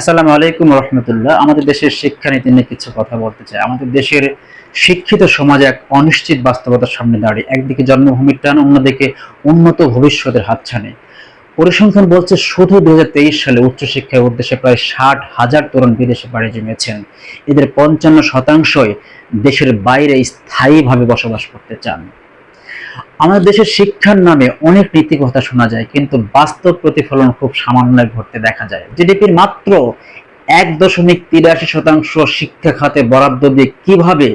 আসসালামু আলাইকুম রহমতুল্লাহ। আমাদের দেশের শিক্ষানীতি নিয়ে কিছু কথা বলতে চাই। আমাদের দেশের শিক্ষিত সমাজ এক অনিশ্চিত বাস্তবতার সামনে দাঁড়িয়ে। একদিকে জন্মভূমির টান, অন্যদিকে উন্নত ভবিষ্যতের হাতছানি। পরিসংখ্যান বলছে শুধু দুই হাজার তেইশ সালে উচ্চশিক্ষার উদ্দেশ্যে প্রায় ষাট হাজার তরুণ বিদেশে পাড়ি জমিয়েছেন এদের পঞ্চান্ন শতাংশই দেশের বাইরে স্থায়ীভাবে বসবাস করতে চান। আমাদের দেশের শিক্ষার নামে অনেক নীতি কথা শোনা যায়, কিন্তু বাস্তব প্রতিফলন খুব সামান্য ঘটতে দেখা যায়। জিডিপির মাত্র এক দশমিক তিরাশি শতাংশ শিক্ষা খাতে বরাদ্দ দিয়ে কীভাবে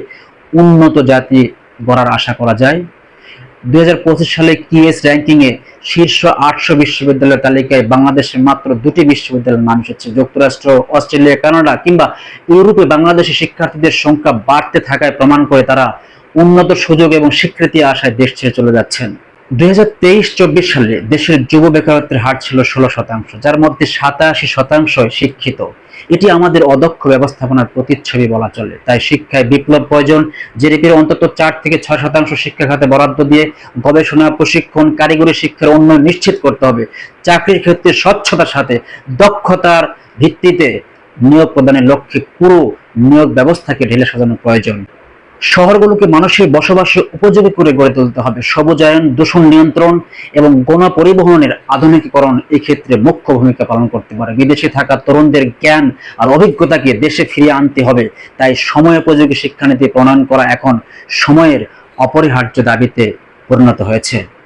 উন্নত জাতি গড়ার আশা করা যায়? দুই হাজার পঁচিশ সালে কিএস র্যাঙ্কিং এ শীর্ষ আটশো বিশ্ববিদ্যালয়ের তালিকায় বাংলাদেশে মাত্র দুটি বিশ্ববিদ্যালয়ের নাম এসেছে। যুক্তরাষ্ট্র, অস্ট্রেলিয়া, কানাডা কিংবা ইউরোপে বাংলাদেশি শিক্ষার্থীদের সংখ্যা বাড়তে থাকায় প্রমাণ করে তারা উন্নত সুযোগ এবং স্বীকৃতি আশায় দেশ ছেড়ে চলে যাচ্ছেন। দুই হাজার তেইশ চব্বিশ সালে দেশের যুব বেকারত্বের হার ছিল ষোলো শতাংশ, যার মধ্যে সাতাশি শতাংশ শিক্ষিত। এটি আমাদের অদক্ষ ব্যবস্থাপনার প্রতিচ্ছবি বলা চলে। তাই শিক্ষায় বিপ্লব প্রয়োজন, জিডিপির অন্তত চার থেকে ছয় শতাংশ শিক্ষা খাতে বরাদ্দ দিয়ে গবেষণা, প্রশিক্ষণ, কারিগরি শিক্ষার উন্নয়ন নিশ্চিত করতে হবে। চাকরির ক্ষেত্রে স্বচ্ছতার সাথে দক্ষতার ভিত্তিতে নিয়োগ প্রদানের লক্ষ্যে পুরো নিয়োগ ব্যবস্থাকে ঢেলে সাজানো প্রয়োজন। শহরগুলোকে মানুষের বসবাসের উপযোগী করে গড়ে তুলতে হবে। সবজায়ন, দূষণ নিয়ন্ত্রণ এবং গণপরিবহনের আধুনিকীকরণ এক্ষেত্রে ক্ষেত্রে মুখ্য ভূমিকা পালন করতে পারে। বিদেশে থাকা তরুণদের জ্ঞান আর অভিজ্ঞতাকে দেশে ফিরিয়ে আনতে হবে। তাই সময় উপযোগী শিক্ষানীতি প্রণয়ন করা এখন সময়ের অপরিহার্য দাবিতে পরিণত হয়েছে।